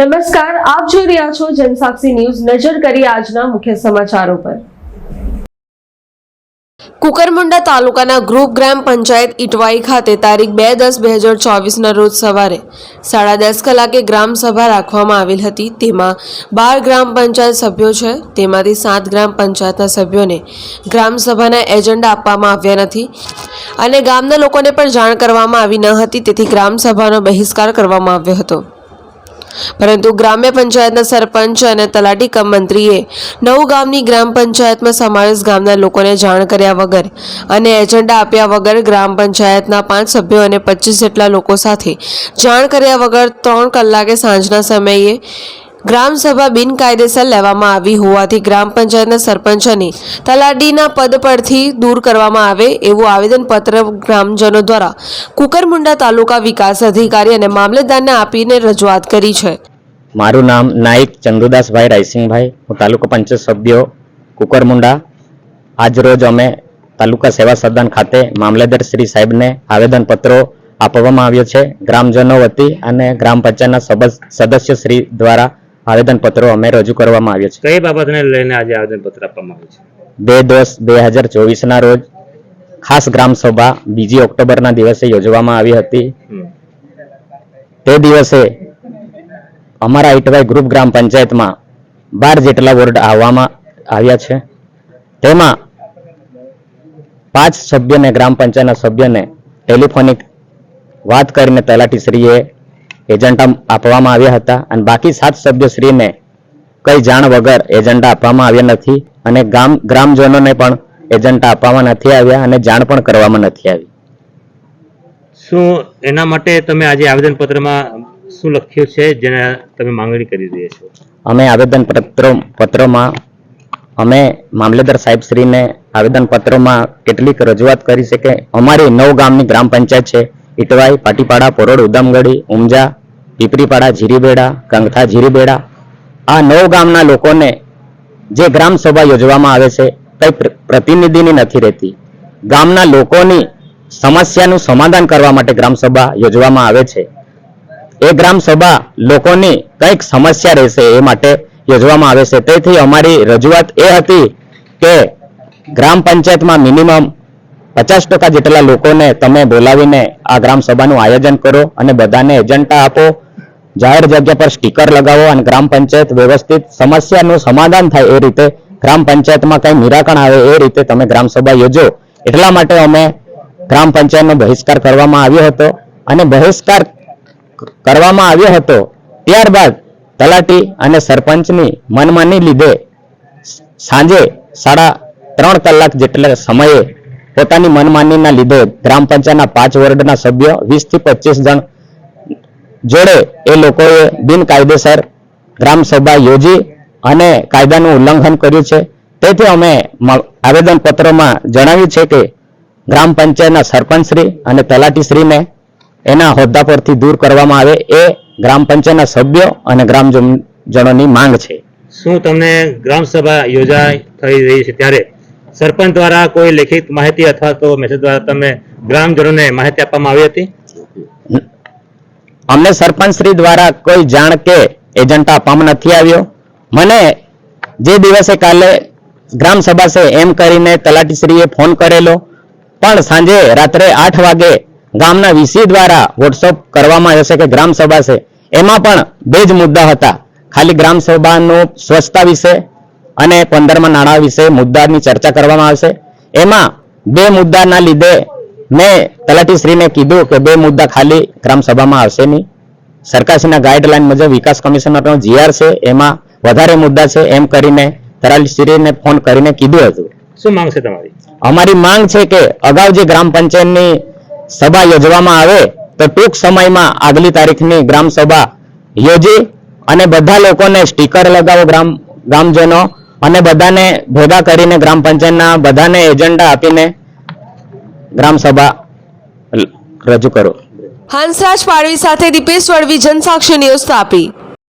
નમસ્કાર, આપ જોઈ રહ્યા છો જનસાક્ષી ન્યૂઝ. નજર કરી આજના મુખ્ય સમાચારો પર. કુકરમુંડા તાલુકાના ગ્રુપ ગ્રામ પંચાયત ઇટવાઈ ખાતે તારીખ બે દસ બે હજાર ચોવીસના રોજ સવારે સાડા દસ કલાકે ગ્રામસભા રાખવામાં આવેલ હતી. તેમાં બાર ગ્રામ પંચાયત સભ્યો છે. તેમાંથી સાત ગ્રામ પંચાયતના સભ્યોને ગ્રામસભાના એજન્ડા આપવામાં આવ્યા નથી અને ગામના લોકોને પણ જાણ કરવામાં આવી ન હતી. તેથી ગ્રામસભાનો બહિષ્કાર કરવામાં આવ્યો હતો. પરંતુ ગ્રામ્ય પંચાયતના સરપંચ અને તલાટી કમ મંત્રીએ નવ ગામની ગ્રામ પંચાયતમાં સમાવેશ ગામના લોકોને જાણ કર્યા વગર અને એજન્ડા આપ્યા વગર ગ્રામ પંચાયતના પાંચ સભ્યો અને પચીસ જેટલા લોકો સાથે જાણ કર્યા વગર ત્રણ કલાકે સાંજના સમયે ગ્રામ સભા બિનકાયદેસર લેવામાં આવી હોવાથી ગ્રામ પંચાયતના સરપંચ અને તલાટીના પદ પરથી દૂર કરવામાં આવે એવું આવેદનપત્ર ગ્રામજનો દ્વારા કુકરમુંડા તાલુકા વિકાસ અધિકારી અને મામલતદારને આપીને રજૂઆત કરી છે. મારું નામ નાઈક ચંદુદાસભાઈ રાયસિંગભાઈ હું તાલુકા પંચાયત સભ્યો કુકરમુંડા. આજ રોજ અમે તાલુકા સેવા સદન ખાતે મામલેદાર શ્રી સાહેબને આવેદનપત્રો આપવામાં આવ્યો છે. ગ્રામજનો વતી અને ગ્રામ પંચાયતના સદસ્ય શ્રી દ્વારા આવેદનપત્રો અમે રજૂ કરવામાં આવ્યો છે. કઈ બાબતને લઈને આજે આવેદનપત્ર આપવામાં આવ્યું છે? બે દસ બે હજાર ચોવીસના રોજ ખાસ ગ્રામ સભા બીજી ઓક્ટોબરના દિવસે યોજવામાં આવી હતી. તે દિવસે અમારા ઇટવાઈ ગ્રુપ ગ્રામ પંચાયતમાં બાર જેટલા વોર્ડ આવવામાં આવ્યા છે. તેમાં પાંચ સભ્યને ગ્રામ પંચાયતના સભ્યને ટેલિફોનિક વાત કરીને તલાટીશ્રીએ એજન્ડા આપવામાં આવ્યા હતા અને બાકી સાત સભ્યશ્રીને કઈ જાણ વગર એજન્ડા આપવામાં આવ્યા નથી અને ગામ ગ્રામજનોને પણ એજન્ડા આપવામાં નથી આવ્યા અને જાણ પણ કરવામાં નથી આવી. શું એના માટે તમે આજે આવેદનપત્રમાં શું લખ્યું છે જેને તમે માંગણી કરી રહ્યા છો? અમે આવેદન પત્ર પત્રોમાં અમે મામલેદાર સાહેબ શ્રીને આવેદન પત્રોમાં કેટલીક રજૂઆત કરી છે કે અમારી નવ ગામની ગ્રામ પંચાયત છે. ઇટવાઈ પાટીપાડા પોરોડ ઉદમગઢી ઉમજા પીપરીપાડા જીરીબેડા, કંગથા, જીરીબેડા. આ નવ ગામના લોકોને જે ગ્રામ સભા યોજવામાં આવે છે, કઈ પ્રતિનિધિની નથી રહેતી. ગામના લોકોની સમસ્યાનું સમાધાન કરવા માટે ગ્રામ સભા યોજવામાં આવે છે. એ ગ્રામ સભા લોકોની કંઈક સમસ્યા રહેશે એ માટે યોજવામાં આવે છે. તેથી અમારી રજૂઆત એ હતી કે ગ્રામ પંચાયતમાં મિનિમમ પચાસ ટકા જેટલા લોકોને તમે બોલાવીને આ ગ્રામ સભાનું આયોજન કરો અને બધાને એજન્ડા આપો. જાહેર જગ્યા પર સ્ટીકર લગાવો અને ગ્રામ પંચાયત વ્યવસ્થિત સમસ્યાનું સમાધાન થાય એ રીતે ગ્રામ પંચાયતમાં કઈ નિરાકરણ આવે એ રીતે તમે ગ્રામસભા યોજો. એટલા માટે અમે ગ્રામ પંચાયતનો બહિષ્કાર કરવામાં આવ્યો હતો અને બહિષ્કાર કરવામાં આવ્યો હતો. ત્યારબાદ તલાટી અને સરપંચની મનમાની લીધે સાંજે સાડા ત્રણ કલાક જેટલા સમયે પોતાની મનમાનીના લીધે ગ્રામ પંચાયતના પાંચ વોર્ડના સભ્યો વીસથી પચીસ જણ જોડે એ લોકોએ બિનકાયદેસર ગ્રામસભા યોજી અને કાયદાનું ઉલ્લંઘન કર્યું છે. તેથી અમે આવેદનપત્રમાં જણાવ્યું છે કે ગ્રામ પંચાયતના સરપંચશ્રી અને તલાટીશ્રીને એના હોદ્દા પરથી દૂર કરવામાં આવે એ ગ્રામ પંચાયતના સભ્યો અને ગ્રામજનોની માંગ છે. શું તમને ગ્રામસભા યોજાઈ થઈ રહી છે ત્યારે? સરપંચ દ્વારા કોઈ લેખિત માહિતી અથવા તો મેસેજ દ્વારા તમે ગ્રામજનોને માહિતી આપવામાં આવી હતી? અમને સરપંચશ્રી દ્વારા કોઈ જાણ કે એજન્ટા આપવામાં નથી આવ્યો. મને જે દિવસે કાલે ગ્રામ સભા છે એમ કરીને તલાટીશ્રીએ ફોન કરેલો. પણ સાંજે રાત્રે આઠ વાગે ગામના વીસી દ્વારા વોટ્સઅપ કરવામાં આવ્યો છે કે ગ્રામ સભા છે. એમાં પણ બે જ મુદ્દા હતા. ખાલી ગ્રામ સભાનો સ્વચ્છતા વિશે અને પંદરમાં નાણાં વિશે મુદ્દાની ચર્ચા કરવામાં આવશે. એમાં બે મુદ્દાના લીધે મેં તલાટીશ્રીને કીધું કે બે મુદ્દા ખાલી ગ્રામસભામાં આવશે નહીં. સરકારશ્રીના ગાઈડલાઈન મુજબ વિકાસ કમિશનરનો જીઆર છે એમાં વધારે મુદ્દા છે એમ કરીને તલાટીશ્રીને ફોન કરીને કીધું હતું. શું માંગ છે તમારી? અમારી માંગ છે કે અગાઉ જે ગ્રામ પંચાયતની સભા યોજવામાં આવે તો ટૂંક સમયમાં આગલી તારીખની ગ્રામ સભા યોજી અને બધા લોકોને સ્ટીકર લગાવો ગ્રામ ગ્રામજનો અને બધાને ભેગા કરીને ગ્રામ પંચાયતના બધાને એજન્ડા આપીને ગ્રામ સભા લ- રજૂ કરો. હંસરાજ પાડવી સાથે દીપેશ વળવી જનસાક્ષી ન્યૂઝ તાપી.